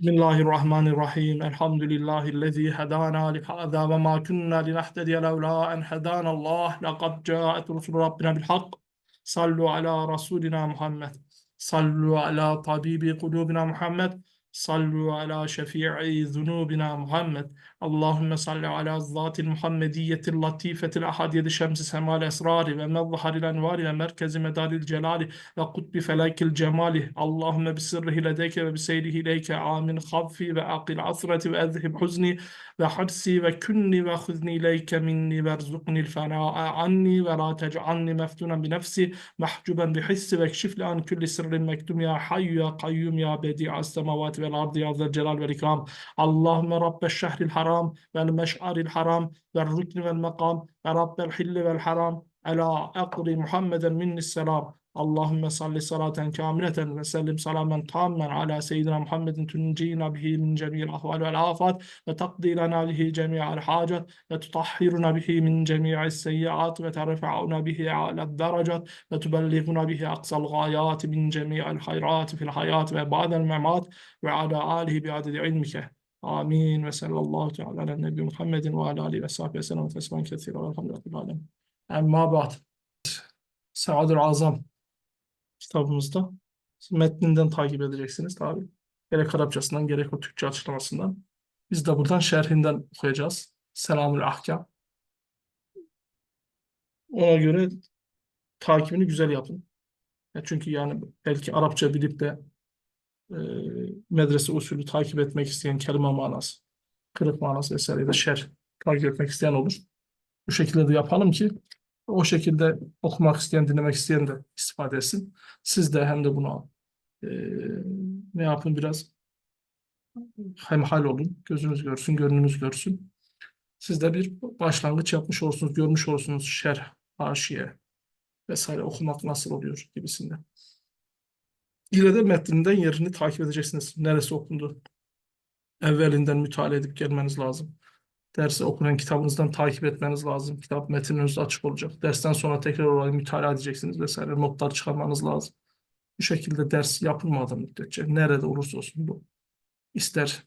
بسم الله الرحمن الرحيم الحمد لله الذي هدانا لهذا وما كنا لنهتدي لولا أن هدانا الله لقد جاءت رسل ربنا بالحق صلوا على رسولنا محمد صلوا على طبيب قلوبنا محمد صلوا على شفيع ذنوبنا محمد. اللهم صل على الذات المحمدية اللطيفة الأحد شمس سماء الأسرار ومظهر الأنوار ومركز مدار الجلال وقطب فلاك الجمال. اللهم بسره لديك وبسيره إليك آمن خفي وأقل عثرتي وأذهب حزني وحرسي وكني وخذني إليك مني وارزقني الفناء عني ولا تجعلني مفتونا بنفسي. محجوبا بحسي واكشف لي عن كل سر مكتوم. يا حي يا قيوم يا بديع السماوات vel ardı ya zel celal vel ikram. Allahümme rabbe şehril haram vel meş'aril haram vel rükni vel mekam ve rabbel hilli vel haram ala akri Muhammeden minnis selam. Allahümme salli salaten kamileten ve sellim salamen tammen ala seyyidina Muhammedin tuncina bihi min cemil ahval vel afat ve takdi lana bihi cemi'al hacat ve tutahhiruna bihi min cemi'is seyyiat ve terfa'una bihi ala derecat ve tubelliguna bihi aksal gayat min cemi'al hayrat fil hayat ve ba'del memat ve ala alihi bi adedi ilmike. Amin ve sallallahu teala ala nebbi Muhammedin ve ala alihi ve sahbihi ve sellem tesman kethira ve elhamdülillahi alem. Emma ba'd. Sa'adül Azam kitabımızda metninden takip edeceksiniz tabi. Gerek Arapçasından gerek o Türkçe açıklamasından. Biz de buradan şerhinden okuyacağız. Selamül Ahkam. Ona göre takibini güzel yapın. Ya çünkü yani belki Arapça bilip de e, medrese usulü takip etmek isteyen kelime manası, kırık manası vesaire ya da şer takip etmek isteyen olur. Bu şekilde de yapalım ki o şekilde okumak isteyen, dinlemek isteyen de istifade etsin. Siz de hem de bunu e, ne yapın biraz hemhal olun. Gözünüz görsün, gönlünüz görsün. Siz de bir başlangıç yapmış olursunuz, görmüş olursunuz şerh, haşiye vesaire okumak nasıl oluyor gibisinden. Yine de metninden yerini takip edeceksiniz. Neresi okundu? Evvelinden müteala edip gelmeniz lazım. Dersi okunan kitabınızdan takip etmeniz lazım. Kitap metininiz açık olacak. Dersten sonra tekrar orayı mütalaa edeceksiniz vesaire. Notlar çıkarmanız lazım. Bu şekilde ders yapılmadığı müddetçe nerede olursa olsun bu. İster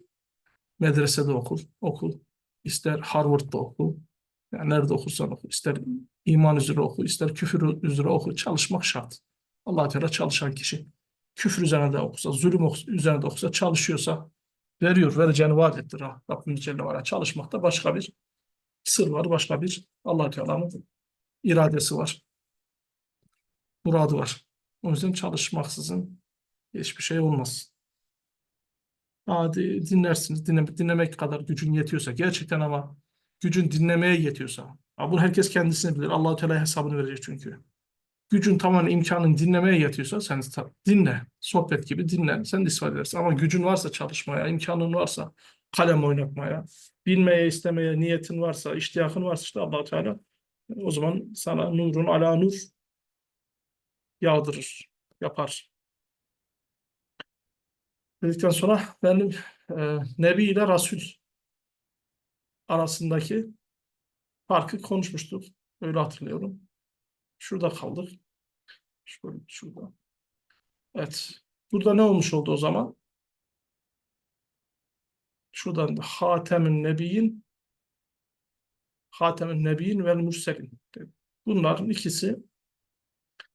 medresede okul, okul. ister Harvard'da okul. Yani nerede okursan oku. ister iman üzere oku, ister küfür üzere oku. Çalışmak şart. allah Teala çalışan kişi küfür üzerine de okusa, zulüm üzerine de okusa, çalışıyorsa veriyor, vereceğini vaat etti Rabbimiz Celle ve. Çalışmakta başka bir sır var, başka bir allah Teala'nın iradesi var. Muradı var. O yüzden çalışmaksızın hiçbir şey olmaz. Hadi dinlersiniz. Dinlemek, dinlemek kadar gücün yetiyorsa gerçekten ama gücün dinlemeye yetiyorsa. Bunu herkes kendisini bilir. allah Teala hesabını verecek çünkü gücün tamamen imkanın dinlemeye yetiyorsa sen dinle. Sohbet gibi dinle. Sen de istifade edersin. Ama gücün varsa çalışmaya, imkanın varsa kalem oynatmaya, bilmeye, istemeye niyetin varsa, iştiyakın varsa işte allah Teala o zaman sana nurun ala nur yağdırır, yapar. Dedikten sonra benim e, Nebi ile Resul arasındaki farkı konuşmuştuk. Öyle hatırlıyorum. Şurada kaldık. Şöyle şurada. Evet. Burada ne olmuş oldu o zaman? Şuradan da Hatemün Nebiyin Hatemün Nebiyin ve Mürselin. Bunların ikisi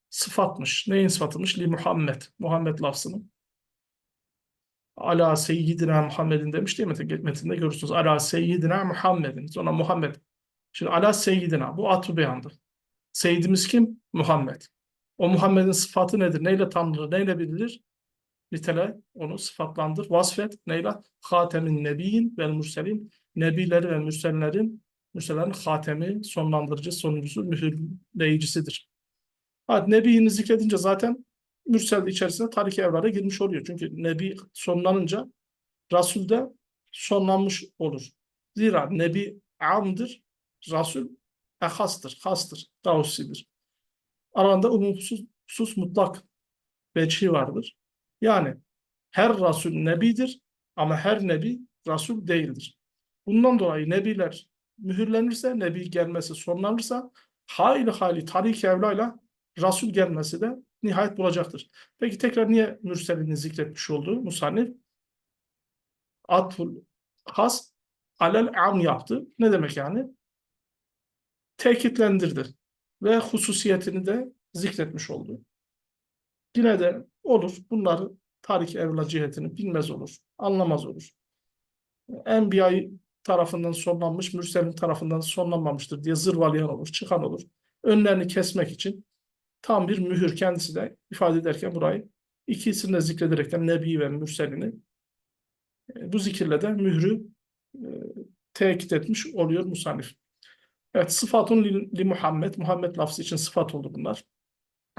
sıfatmış. Neyin sıfatıymış? Li Muhammed. Muhammed lafzının. Ala seyyidina Muhammedin demiş değil mi? Metinde görürsünüz. Ala seyyidina Muhammedin. Sonra Muhammed. Şimdi ala seyyidina. Bu atı beyandı. Seyyidimiz kim? Muhammed. O Muhammed'in sıfatı nedir? Neyle tanınır? Neyle bilinir? Nitele onu sıfatlandır. Vasfet neyle? Hatemin nebiyin ve mürselin. Nebileri ve mürsellerin mürsellerin hatemi, sonlandırıcı, sonuncusu, mühürleyicisidir. Evet, Nebi'yi zikredince zaten mürsel içerisinde tarih evrara girmiş oluyor. Çünkü Nebi sonlanınca Rasul de sonlanmış olur. Zira Nebi amdır, Rasul ehastır, hastır, davusidir. Aranda umutsuz sus mutlak veçhi vardır. Yani her Resul Nebidir ama her Nebi Resul değildir. Bundan dolayı Nebiler mühürlenirse, Nebi gelmesi sonlanırsa hayli hayli tarik evlayla Resul gelmesi de nihayet bulacaktır. Peki tekrar niye mürselini zikretmiş oldu Musannif? atful has alel am yaptı. Ne demek yani? Tekitlendirdi. Ve hususiyetini de zikretmiş oldu. Yine de olur. Bunları tarik evla cihetini bilmez olur. Anlamaz olur. Enbiya tarafından sonlanmış, Mürsel'in tarafından sonlanmamıştır diye zırvalayan olur, çıkan olur. Önlerini kesmek için tam bir mühür kendisi de ifade ederken burayı ikisini de zikrederekten Nebi ve Mürsel'ini e, bu zikirle de mührü e, tekit etmiş oluyor musannif. Evet, sıfatun li, li Muhammed. Muhammed lafzı için sıfat oldu bunlar.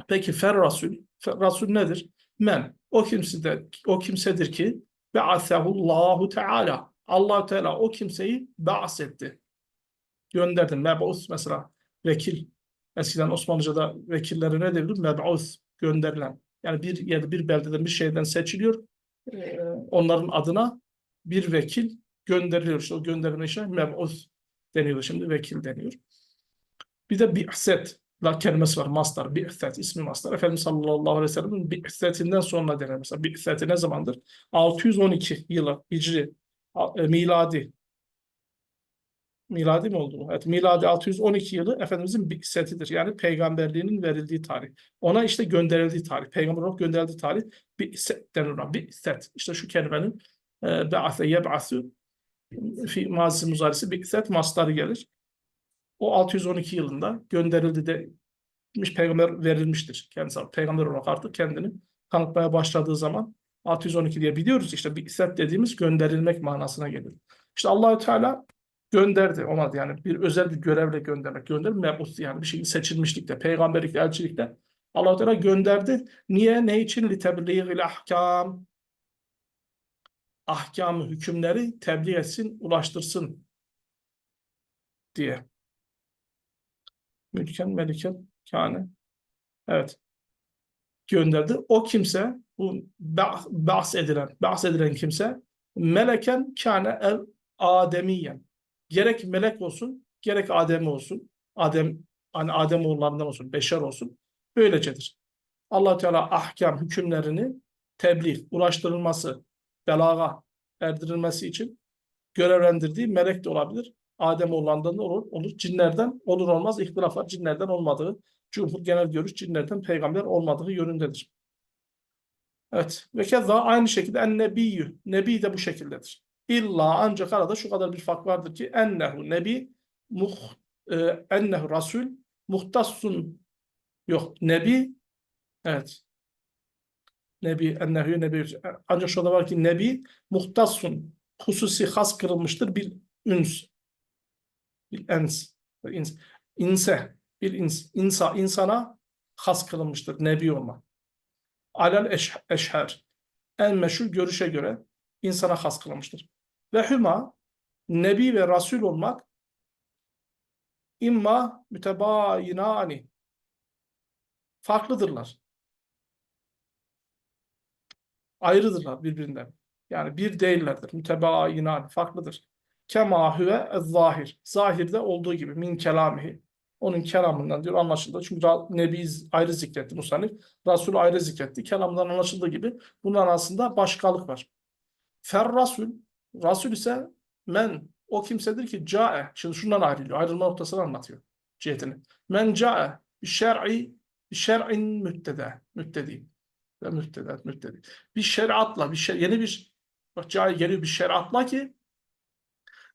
Peki fer rasul. Fer rasul nedir? Men. O kimse de, o kimsedir ki Allahu Teala. allah Teala o kimseyi bahsetti. Gönderdi. Meb'us mesela vekil. Eskiden Osmanlıca'da vekilleri ne denir? Meb'us gönderilen. Yani bir yerde bir beldeden bir şeyden seçiliyor. Ee, onların adına bir vekil gönderiliyor. İşte o gönderilme işe meb'us deniyor. Şimdi vekil deniyor. Bir de bi'set la kelimesi var. Mastar. Bi'set ismi mastar. Efendimiz sallallahu aleyhi ve sellem'in bi'setinden sonra denir. Mesela bi'seti ne zamandır? 612 yılı hicri e, miladi miladi mi oldu? Evet, miladi 612 yılı Efendimizin bi'setidir. Yani peygamberliğinin verildiği tarih. Ona işte gönderildiği tarih. Peygamber olarak gönderildiği tarih bi'set denir ona. Bi'set. İşte şu kelimenin e, be'ase yeb'asu fi mazisi muzarisi bi'set mastarı gelir. O 612 yılında gönderildi de peygamber verilmiştir. Kendisi peygamber olarak artık kendini tanıtmaya başladığı zaman 612 diye biliyoruz işte bir iset dediğimiz gönderilmek manasına gelir. İşte Allahü Teala gönderdi ona yani bir özel bir görevle göndermek. Göndermek mebus yani bir şekilde seçilmişlikte, peygamberlikte, elçilikte allah Teala gönderdi. Niye? Ne için? لِتَبْلِغِ ahkam Ahkamı, hükümleri tebliğ etsin, ulaştırsın diye. Mülken, meliken, kâne. Evet. Gönderdi. O kimse, bu bahs edilen, bahs edilen kimse meleken kâne ev ademiyen. Gerek melek olsun, gerek Adem olsun. Adem, hani Adem oğullarından olsun, beşer olsun. Böylecedir. allah Teala ahkam hükümlerini tebliğ, ulaştırılması, belaga erdirilmesi için görevlendirdiği melek de olabilir. Adem oğullarından olur, olur. Cinlerden olur olmaz ihtilaf var. Cinlerden olmadığı, cumhur genel görüş cinlerden peygamber olmadığı yönündedir. Evet. Ve keza aynı şekilde en nebiyyü. Nebi de bu şekildedir. İlla ancak arada şu kadar bir fark vardır ki ennehu nebi muh, e, ennehu rasul muhtassun yok nebi evet nebi ennehu nebi. Ancak şurada var ki nebi muhtassun. Hususi has kırılmıştır. Bir üns. Bir ens. İns, inse. Bir ins, insa insana has kılınmıştır nebi olma. Alel eş, eşher. En meşhur görüşe göre insana has kılınmıştır ve hüma nebi ve rasul olmak imma mütebayinani farklıdırlar. Ayrıdırlar birbirinden. Yani bir değillerdir. Mütebayinani farklıdır. Kema huve zahir. Zahirde olduğu gibi min kelamihi. Onun kelamından diyor anlaşıldı. Çünkü Nebi ayrı zikretti Musannif. Resul ayrı zikretti. Kelamdan anlaşıldığı gibi bunun arasında başkalık var. Fer Rasul Rasul ise men o kimsedir ki cae. Şimdi şundan ayrılıyor. Ayrılma noktasını anlatıyor. Cihetini. Men cae şer'i şer'in müttede. Müttedi. Ve müttede. Müttedi. Bir şeriatla bir şey yeni bir bak cae geliyor bir şeriatla ki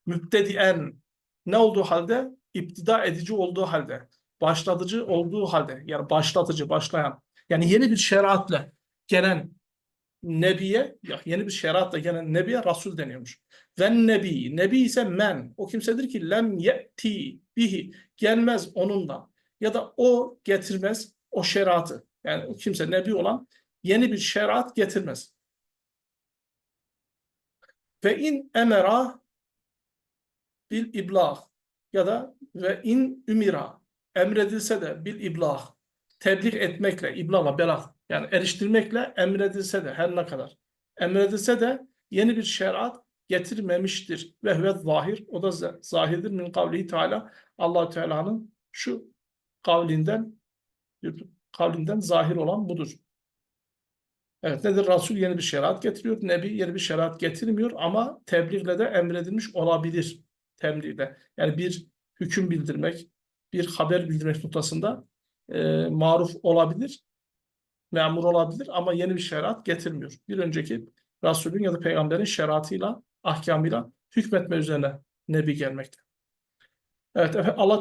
mübtedien ne olduğu halde iptida edici olduğu halde başlatıcı olduğu halde yani başlatıcı başlayan yani yeni bir şeriatla gelen nebiye yeni bir şeriatla gelen nebiye rasul deniyormuş. Ve nebi, nebi ise men. O kimsedir ki lem ye'ti bihi gelmez onunla ya da o getirmez o şeriatı. Yani o kimse nebi olan yeni bir şeriat getirmez. Ve in emera bil iblah ya da ve in ümira emredilse de bil iblah tebliğ etmekle iblahla belah yani eriştirmekle emredilse de her ne kadar emredilse de yeni bir şeriat getirmemiştir. Ve huve zahir. O da zahirdir min kavlihi teala. allah Teala'nın şu kavlinden kavlinden zahir olan budur. Evet nedir? Resul yeni bir şeriat getiriyor. Nebi yeni bir şeriat getirmiyor ama tebliğle de emredilmiş olabilir. Tebliğle. Yani bir hüküm bildirmek, bir haber bildirmek noktasında e, maruf olabilir, memur olabilir ama yeni bir şeriat getirmiyor. Bir önceki Resulün ya da peygamberin şeriatıyla, ahkamıyla hükmetme üzerine Nebi gelmekte. Evet, Allah